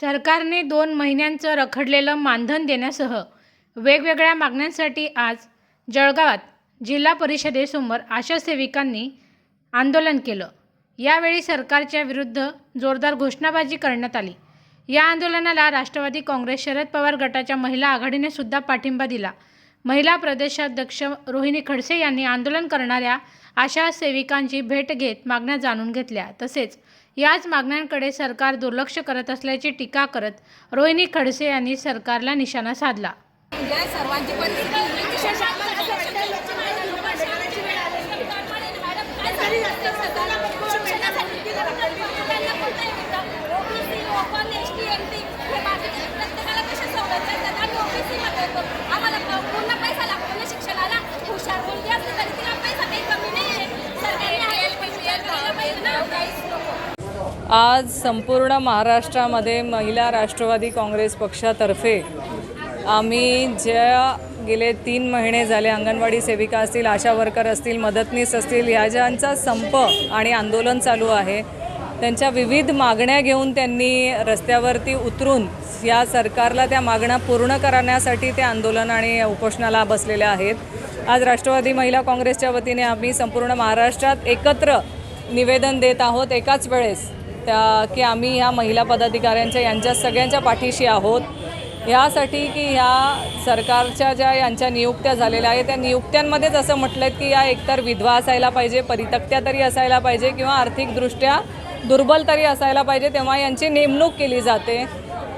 सरकारने दोन महिन्यांचं रखडलेलं मानधन देण्यासह वेगवेगळ्या मागण्यांसाठी आज जळगावात जिल्हा परिषदेसमोर आशा सेविकांनी आंदोलन केलं. यावेळी सरकारच्या विरुद्ध जोरदार घोषणाबाजी करण्यात आली. या आंदोलनाला राष्ट्रवादी काँग्रेस शरद पवार गटाच्या महिला आघाडीने सुद्धा पाठिंबा दिला. महिला प्रदेशाध्यक्ष रोहिणी खडसे यांनी आंदोलन करणाऱ्या आशा सेविकांची भेट घेत मागण्या जाणून घेतल्या. तसेच याच मागण्यांकडे सरकार दुर्लक्ष करत असल्याची टीका करत रोहिणी खडसे यांनी सरकारला निशाणा साधला म्हणजे सर्वांची परिस्थिती विशेष आम्हाला असं वाटतं शिक्षणाची वेळ आलेली आहे. काय झाली असते सरकारला? शिक्षणासाठी किती रखडली? त्यांना कोणतं मिळतं? OBC, open, ST, MT हे बाकीचे प्रत्येकाला कशा सवलती असतात? आम्ही OBC मध्ये येतो. आम्हाला प- पूर्ण पैसा लागतो ना शिक्षणाला. हुशार मुलगी असली तरी तिला पैसा काही कमी नाही आहे. सरकारने हा LPG द्यायला पाहिजे ना. काहीच नको. आज संपूर्ण महाराष्ट्रामध्ये महिला राष्ट्रवादी काँग्रेस पक्षातर्फे आम्ही ज्या गेले तीन महिने झाले अंगणवाडी सेविका असतील आशा वर्कर असतील मदतनीस असतील ह्या ज्यांचा संप आणि आंदोलन चालू आहे त्यांच्या विविध मागण्या घेऊन त्यांनी रस्त्यावरती उतरून या सरकारला त्या मागण्या पूर्ण करण्यासाठी ते आंदोलन आणि उपोषणाला बसलेले आहेत. आज राष्ट्रवादी महिला काँग्रेसच्या वतीने आम्ही संपूर्ण महाराष्ट्रात एकत्र निवेदन देत आहोत. एकाच वेळेस त्या की आम्ही ह्या महिला पदाधिकाऱ्यांच्या यांच्या सगळ्यांच्या पाठीशी आहोत. ह्यासाठी की ह्या सरकारच्या ज्या यांच्या नियुक्त्या झालेल्या आहेत त्या नियुक्त्यांमध्येच असं म्हटलं आहे की या एकतर विधवा असायला पाहिजे परितक्त्या तरी असायला पाहिजे किंवा आर्थिकदृष्ट्या दुर्बल तरी असायला पाहिजे तेव्हा यांची नेमणूक केली जाते.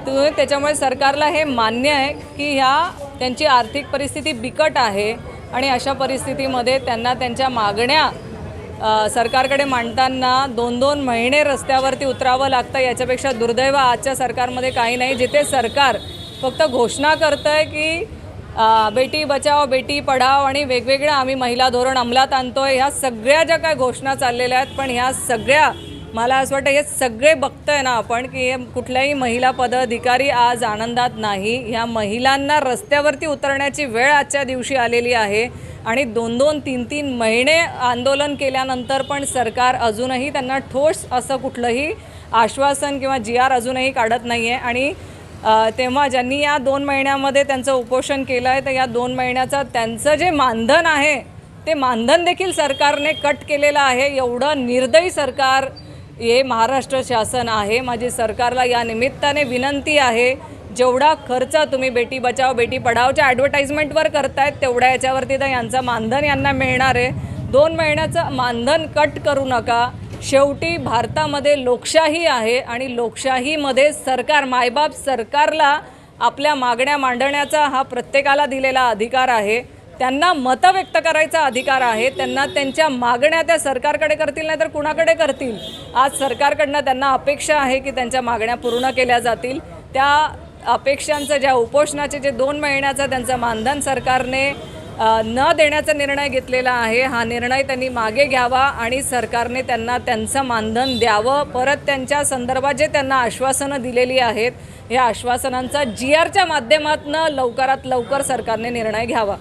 त्याच्यामुळे सरकारला हे मान्य आहे की ह्या त्यांची आर्थिक परिस्थिती बिकट आहे आणि अशा परिस्थितीमध्ये त्यांना त्यांच्या मागण्या सरकारकडे मांडताना दोन दोन महिने रस्त्यावरती उतरावं लागतं याच्यापेक्षा दुर्दैव आजच्या सरकारमध्ये काही नाही. जिथे सरकार फक्त घोषणा करतं आहे की बेटी बचाव बेटी पढाव आणि वेगवेगळ्या आम्ही महिला धोरण अंमलात आणतो आहे ह्या सगळ्या ज्या काय घोषणा चाललेल्या आहेत पण ह्या सगळ्या मला असं वाटतं हे सगळे बघतोय ना आपण की हे कुठल्याही महिला पदाधिकारी आज आनंदात नाही. ह्या महिलांना रस्त्यावरती उतरण्याची वेळ आजच्या दिवशी आलेली आहे. आणि दोन दोन तीन तीन महिने आंदोलन केल्यानंतर पण सरकार अजूनही त्यांना ठोस असं कुठलंही आश्वासन किंवा जी आर अजूनही काढत नाही आहे आणि तेव्हा ज्यांनी या दोन महिन्यामध्ये त्यांचं उपोषण केलं आहे तर या दोन महिन्याचं त्यांचं जे मानधन आहे ते मानधन देखील सरकारने कट केलेलं आहे. एवढं निर्दयी सरकार हे महाराष्ट्र शासन आहे. माझी सरकारला या निमित्ताने विनंती आहे जेवढा खर्च तुम्ही बेटी बचाव बेटी पढावच्या ॲडव्हर्टाईजमेंटवर करतायत तेवढ्या याच्यावरती तर यांचं मानधन यांना मिळणार आहे. दोन महिन्याचं मानधन कट करू नका. शेवटी भारतामध्ये लोकशाही आहे आणि लोकशाहीमध्ये सरकार मायबाप सरकारला आपल्या मागण्या मांडण्याचा हा प्रत्येकाला दिलेला अधिकार आहे. त्यांना मतं व्यक्त करायचा अधिकार आहे. त्यांना त्यांच्या मागण्या त्या सरकारकडे करतील नाही तर कुणाकडे करतील? आज सरकारकडनं त्यांना अपेक्षा आहे की त्यांच्या मागण्या पूर्ण केल्या जातील. त्या अपेक्षांचं ज्या उपोषणाचे जे दोन महिन्याचं त्यांचं मानधन सरकारने न देण्याचा निर्णय घेतलेला आहे हा निर्णय त्यांनी मागे घ्यावा आणि सरकारने त्यांना त्यांचं मानधन द्यावं. परत त्यांच्या संदर्भात जे त्यांना आश्वासनं दिलेली आहेत या आश्वासनांचा जी आरच्या माध्यमातून लवकरात लवकर सरकारने निर्णय घ्यावा.